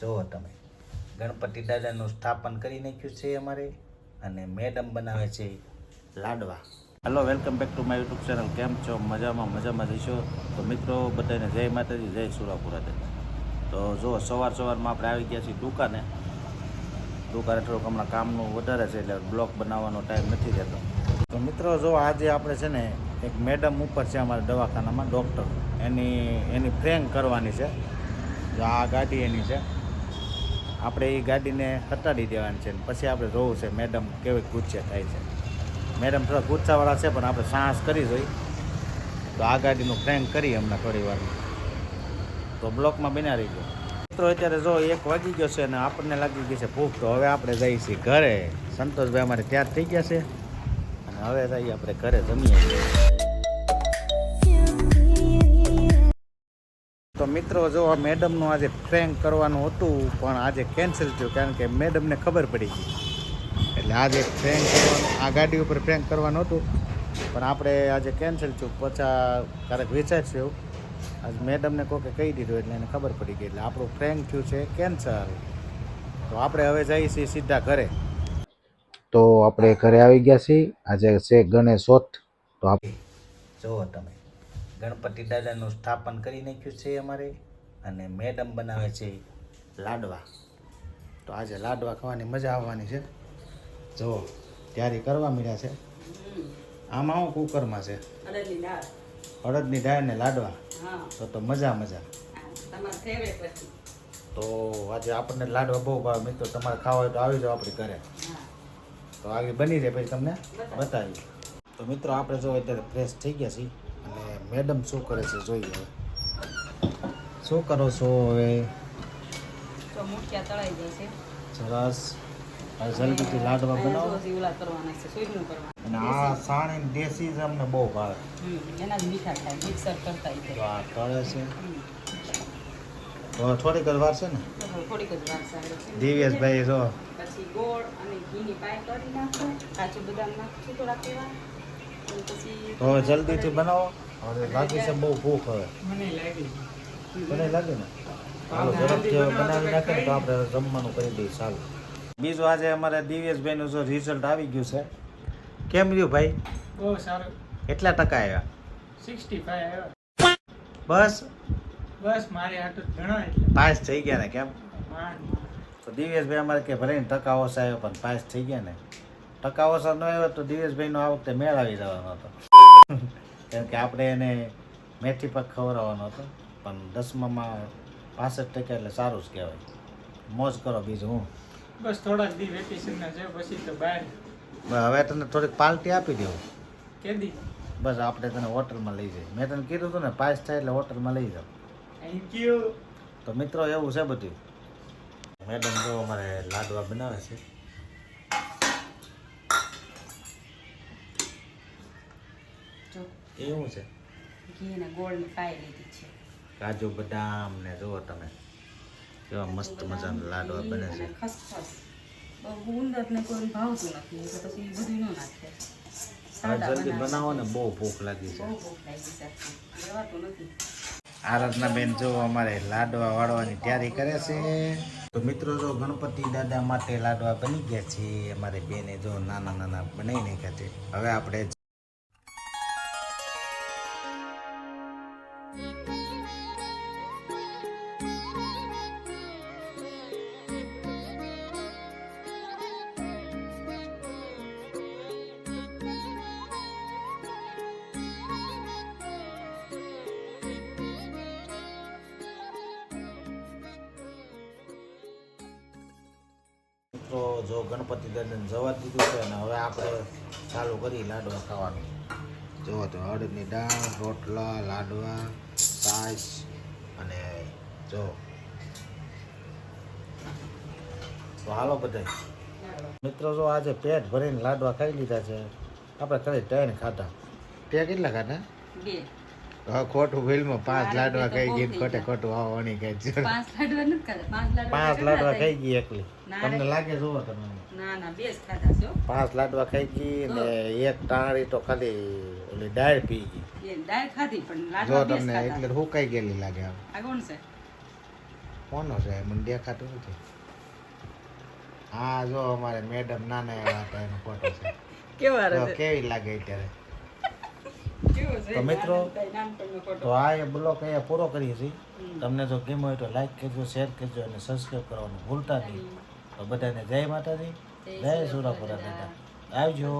જુઓ તમે ગણપતિ દાદાનું સ્થાપન કરી નાખ્યું છે અમારે અને મેડમ બનાવે છે લાડવા. Hello welcome back to my YouTube channel કેમ છો? મજામાં મજામાં જઈશો તો મિત્રો, બધાને જય માતાજી, જય સુરાપુરા તો જુઓ સવાર સવારમાં આપણે આવી ગયા છીએ દુકાને. દુકાને થોડુંક હમણાં કામનું વધારે છે એટલે બ્લોક બનાવવાનો ટાઈમ નથી રહેતો. તો મિત્રો, જો આજે આપણે છે ને, એક મેડમ ઉપર છે અમારા દવાખાનામાં, ડૉક્ટર. એની એની પ્રેંક કરવાની છે. આ ગાડી એની છે. આપણે એ ગાડીને હટાડી દેવાની છે પછી આપણે જોવું છે મેડમ કેવી ગુસ્સે થાય છે. મેડમ થોડા ગુસ્સાવાળા છે, પણ આપણે સાહસ કરી જોઈ. તો આ ગાડીનું ફ્રેન્ક કરી હમણાં થોડી વાર. તો બ્લોકમાં બિના રહી ગયો. મિત્રો, અત્યારે જો એક વાગી ગયો છે અને આપણને લાગી ગઈ છે ભૂખ, તો હવે આપણે જઈએ છીએ ઘરે. સંતોષભાઈ અમારે ત્યાર થઈ ગયા છે. અને હવે જઈએ આપણે ઘરે જમીએ તો મિત્રો, જો આ મેડમનું આજે પ્રેન્ક કરવાનું હતું, પણ આજે કેન્સલ થયું કારણ કે મેડમને ખબર પડી ગઈ. એટલે આજે પ્રેન્ક કરવાનું, આ ગાડી ઉપર પ્રેન્ક કરવાનું હતું, પણ આપણે આજે કેન્સલ થયું. પછા ક્યારેક વિચારશું એવું. આજે મેડમને કોકે કહી દીધું, એટલે એને ખબર પડી ગઈ. એટલે આપણું પ્રેન્ક થયું છે કેન્સલ તો આપણે હવે જઈએ છીએ સીધા ઘરે. તો આપણે ઘરે આવી ગયા છીએ. આજે છે ગણેશોથ તો આપ જુઓ તમે. ગણપતિ દાદાનું સ્થાપન કરી નાખ્યું છે અમારે અને મેડમ બનાવે છે લાડવા. તો આજે લાડવા ખાવાની મજા આવવાની છે. જુઓ તૈયારી કરવા મળ્યા છે. આમાં હું કુકરમાં છે. અડદની દાળ. ને લાડવા. તો તો મજા મજા. તો આજે આપણને લાડવા બહુ ભાવે. મિત્રો તમારે ખાવા હોય તો આવી જાઓ આપણી ઘરે. તો આગળ બની રહે પછી તમને બતાવી તો મિત્રો આપણે જો અત્યારે ફ્રેશ થઈ ગયા છીએ. મેડમ શું કરે છે જોઈએ હવે. શું કરો છો હવે? સરસ. જલ્દીથી લાડવા બનાવો. અને આ સાણી દેશી જ અમને બહુ ભાવે. આ તળે છે. તો થોડીક જ વાર છે ને? દિવ્યેશભાઈ જો. પછી ગોળ અને ઘીની પાય કરી નાખો કાજુ બદામ નાખો છૂટો રાખેવા પછી જલ્દીથી બનાવો. હવે લાગી છે બહુ ભૂખ હવે. મને લાગે ને? હાલો ઝડપ બનાવી નાખે ને તો આપણે જમવાનું કરી દઈએ સારું બીજું આજે અમારે દિવ્યેશભાઈનું જો રિઝલ્ટ આવી ગયું છે. કેમ રહ્યું ભાઈ? બહુ સારું. કેટલા ટકા આવ્યા? સિક્સટી ફાઈવ આવ્યા. બસ? બસ મારે જ ઘણા એટલે. પાસ થઈ ગયા ને કેમ? તો દિવ્યેશભાઈ અમારે કે ભલે ટકા ઓછા આવ્યો પણ પાસ થઈ ગયા ને. ટકા ઓછા ન આવ્યો તો દિવ્યેશભાઈનો આ વખતે મેળ આવી જવાનો હતો. કેમ કે આપણે એને મેથી પાક ખવડાવવાનો હતો. પણ દસમામાં પાસઠ ટકા એટલે સારું જ કહેવાય. મોજ કરો બીજું હું. બસ થોડાક દી વેકેશનના છે પછી તો બહાર. હવે તને થોડીક પાર્ટી આપી દેવું. કેદી બસ આપણે તને હોટલમાં લઈ જઈએ. મેં તને કીધું હતું ને પાસ થાય એટલે હોટલમાં લઈ જાઓ. થેન્ક યુ તો મિત્રો એવું છે બધું. મેડમ જો અમારે લાડવા બનાવે છે. એવું છે? ઘી ગોળ પાય લીધી છે. કાજુ બદામ ને જુઓ તમે કેવા મસ્ત મજાનો લાડવા બને છે. ખસખસ. બહુ ઉંદર ને કોઈ ભાવતું નથી એટલે પછી બધું ન નાખે. જલ્દી બનાવો ને બહુ ભૂખ લાગી છે. આરાધના બેન જો અમારે લાડવા વાળવાની તૈયારી કરે છે. તો મિત્રો જો ગણપતિ દાદા માટે લાડવા બની ગયા છે અમારે બેને જો નાના નાના બનાવી નાખ્યા છે. હવે આપણે જો ગણપતિ દર્દન જવા દીધું છે અને હવે આપણે ચાલુ કરી લાડવા ખાવાનું. જુઓ તો હળદની દાળ, રોટલા, લાડવા છાશ અને જો. તો હાલો બધા મિત્રો જો આજે પેટ ભરીને લાડવા ખાઈ લીધા છે. આપણે ખાલી ત્રણ ખાધા. તે કેટલા ખાધા? બે. ખોટું ફિલ્મમાં પાંચ લાડવા ખાઈ ગઈ ખોટે ખોટું આવવાની કઈ પાંચ લાડવા નથી ખાધા. પાંચ લાડવા પાંચ લાડવા ખાઈ? ગઈ એકલી. તમને લાગે જુઓ તમે. ના ના બે ખાધા છે પાંચ લાડવા ખાઈ ગઈ ને એક ટાણી તો ખાલી ઓલી દાળ પી ગઈ. દાળ ખાધી પણ જો લાડવા તમને એટલે હુકાઈ ગયેલી લાગે આ કોણ છે? કોનો છે? મને દેખાતું નથી. હા જો અમારે મેડમ નાના એવા હતા એનો ફોટો છે. કેવા કેવી લાગે અત્યારે? તો મિત્રો. તો આ એ બ્લોગ અહીંયા પૂરો કરીએ છીએ. તમને જો ગેમ હોય તો લાઈક કરજો શેર કરજો અને સબસ્ક્રાઈબ કરવાનું ભૂલતા નહીં. તો બધાને જય માતાજી. જય સુરાપુરા દાદા. આવજો.